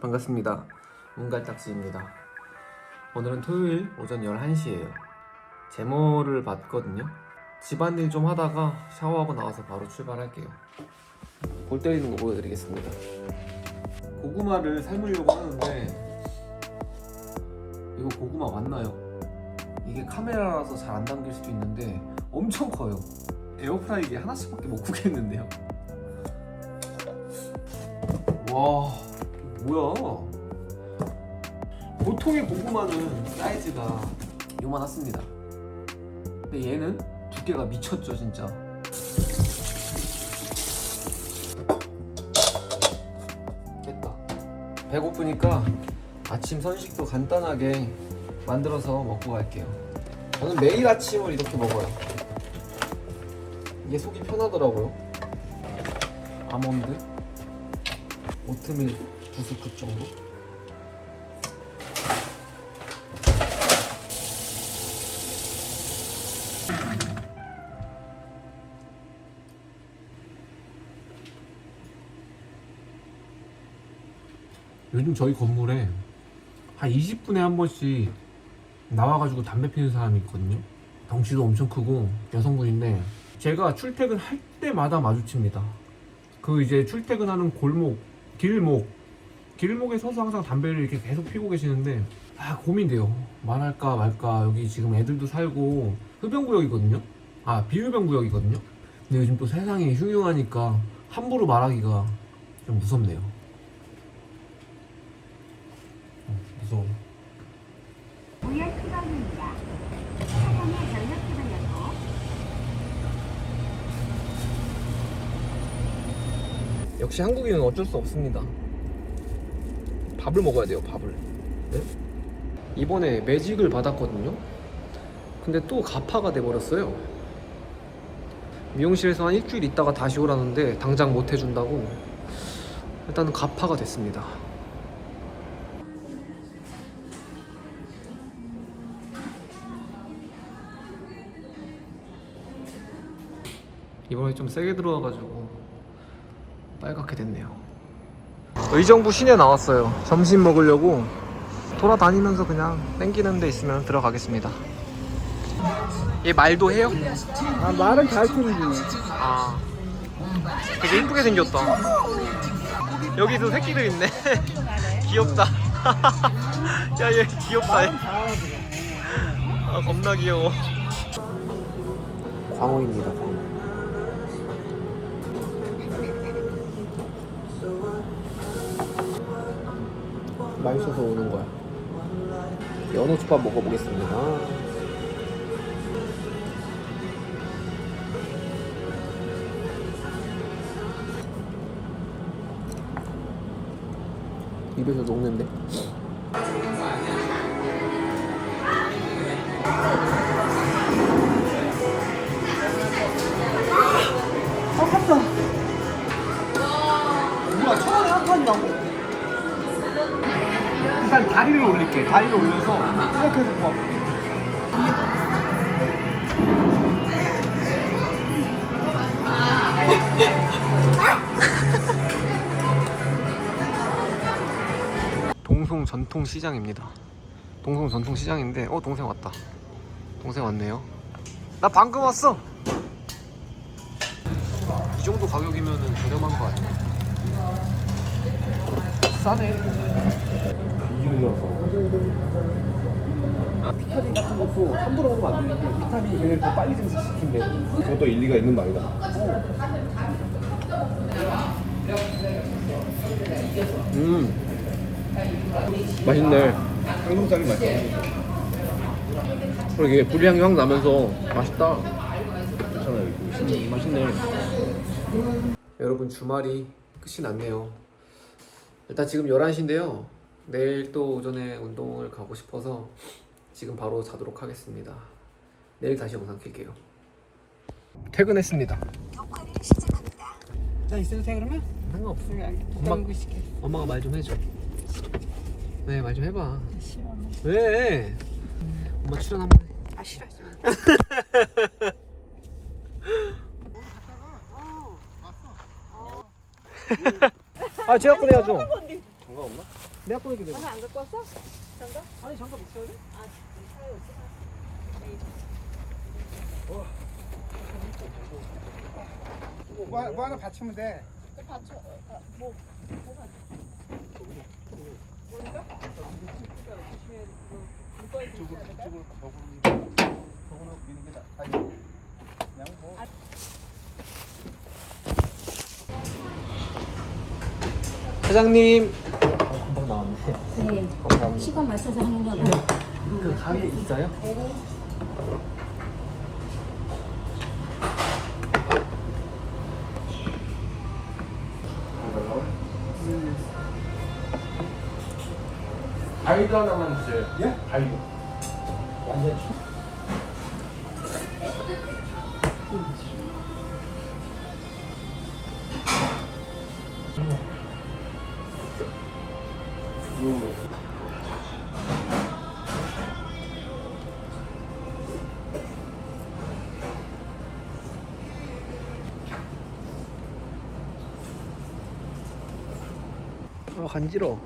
반갑습니다. 문갈딱지입니다. 오늘은 토요일 오전 11시예요. 제모를 받거든요. 집안일 좀 하다가 샤워하고 나와서 바로 출발할게요. 볼 때리는 거 보여드리겠습니다. 고구마를 삶으려고 하는데 이거 고구마 맞나요? 이게 카메라라서 잘 안 담길 수도 있는데 엄청 커요. 에어프라이기 하나씩밖에 못 구겠는데요. 와 뭐야? 보통의 고구마는 사이즈가 요만하습니다. 근데 얘는 두께가 미쳤죠 진짜. 됐다. 배고프니까 아침 선식도 간단하게 만들어서 먹고 갈게요. 저는 매일 아침을 이렇게 먹어요. 이게 속이 편하더라고요. 아몬드, 오트밀 두 스쿱 정도. 요즘 저희 건물에 한 20분에 한 번씩 나와가지고 담배 피는 사람이 있거든요. 덩치도 엄청 크고 여성분인데 제가 출퇴근할 때마다 마주칩니다. 그 이제 출퇴근하는 골목, 길목, 길목에 서서 항상 담배를 이렇게 계속 피고 계시는데 아 고민돼요. 말할까 말까 여기 지금 애들도 살고 흡연구역이거든요. 아 비흡연구역이거든요. 근데 요즘 또 세상이 흉흉하니까 함부로 말하기가 좀 무섭네요. 어, 무서워. 우연 추방입니다. 차량의 전력 기반이었고 역시 한국인은 어쩔 수 없습니다. 밥을 먹어야 돼요, 밥을. 네? 이번에 매직을 받았거든요. 근데 또 가파가 돼버렸어요. 미용실에서 한 일주일 있다가 다시 오라는데 당장 못 해준다고 일단은 가파가 됐습니다. 이번에 좀 세게 들어와가지고 빨갛게 됐네요. 의정부 시내 나왔어요. 점심 먹으려고 돌아다니면서 그냥 땡기는 데 있으면 들어가겠습니다. 얘 말도 해요? 아 말은 잘 틀리지 아 되게 이쁘게 생겼다. 여기도 새끼들 있네. 귀엽다. 야 얘 귀엽다. 얘. 아 겁나 귀여워. 광어입니다. 광어. 맛있어서 오는 거야. 연어초밥 먹어보겠습니다. 입에서 녹는데. 다리를 올려서 이렇게 해서 구워 동송 전통 시장입니다. 동송 전통 시장인데 어 동생 왔다. 동생 왔네요. 나 방금 왔어. 이 정도 가격이면은 저렴한 거 아니야? 싸네. 비타민 같은 것도 함부로 먹으면 안 되는데 비타민이 걔네를 더 빨리 증식시킨대 그것도 일리가 있는 말이다. 음. 맛있네. 한국장이 맛있어. 그러게 불향이 확 나면서 맛있다. 괜찮아요. 음, 맛있네. 여러분 주말이 끝이 났네요. 일단 지금 11시인데요. 내일 또 오전에 운동을 가고 싶어서 지금 바로 자도록 하겠습니다. 내일 다시 영상 킬게요. 퇴근했습니다. 자 있어도 돼 그러면? 상관없어. 그래 엄마- 시켜 엄마가 말 좀 해줘. 네, 말 좀 해봐. 싫어 왜? 엄마 출연 한번 해. 아 싫어 아, 제가 꺼내야죠. 장갑? 내가 꺼내게 돼. 장갑 안 갖고 왔어? 장갑? 아니 잠깐 있어야 돼? 아, 차에 없어. 뭐, 뭐 하나 받치면 돼. 그 받쳐, 어, 아, 뭐, 뭐, 미는 게 그냥 뭐. 사장님. 맞춰서 하는 거고. 그 가게 있어요? 가이드 하나만 주세요. 예? 가이드. 완전 아 간지러.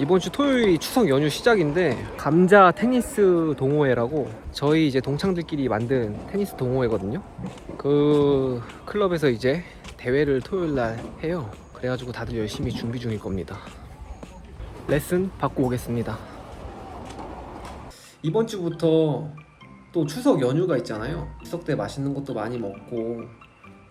이번 주 토요일이 추석 연휴 시작인데 감자 테니스 동호회라고 저희 이제 동창들끼리 만든 테니스 동호회거든요. 그 클럽에서 이제 대회를 토요일 날 해요. 그래가지고 다들 열심히 준비 중일 겁니다. 레슨 받고 오겠습니다. 이번 주부터 또 추석 연휴가 있잖아요. 추석 때 맛있는 것도 많이 먹고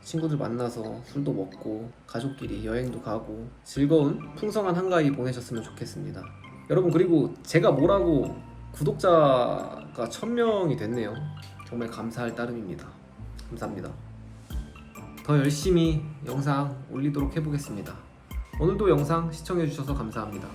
친구들 만나서 술도 먹고 가족끼리 여행도 가고 즐거운 풍성한 한가위 보내셨으면 좋겠습니다. 여러분 그리고 제가 뭐라고 구독자가 1000명이 됐네요. 정말 감사할 따름입니다. 감사합니다. 더 열심히 영상 올리도록 해보겠습니다. 오늘도 영상 시청해주셔서 감사합니다.